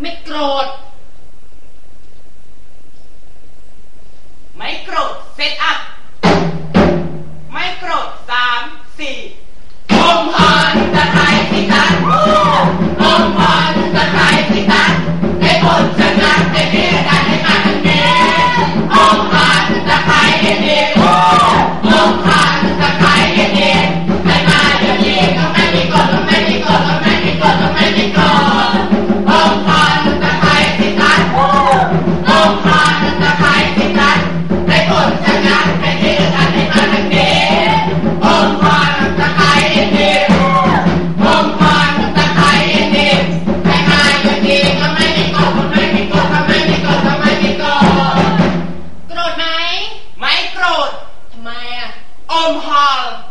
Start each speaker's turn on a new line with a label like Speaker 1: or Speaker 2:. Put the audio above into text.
Speaker 1: ไม่โกรธ
Speaker 2: ไม่โกรธเซตอัพ ไม่โกรธสามสี่
Speaker 1: ลมพันตะไคร้ที่ตันลมพันตะไคร้ที่ตันใด้ผลชนะได้เฮได้ให้มาทันเนลมพัน
Speaker 2: somehow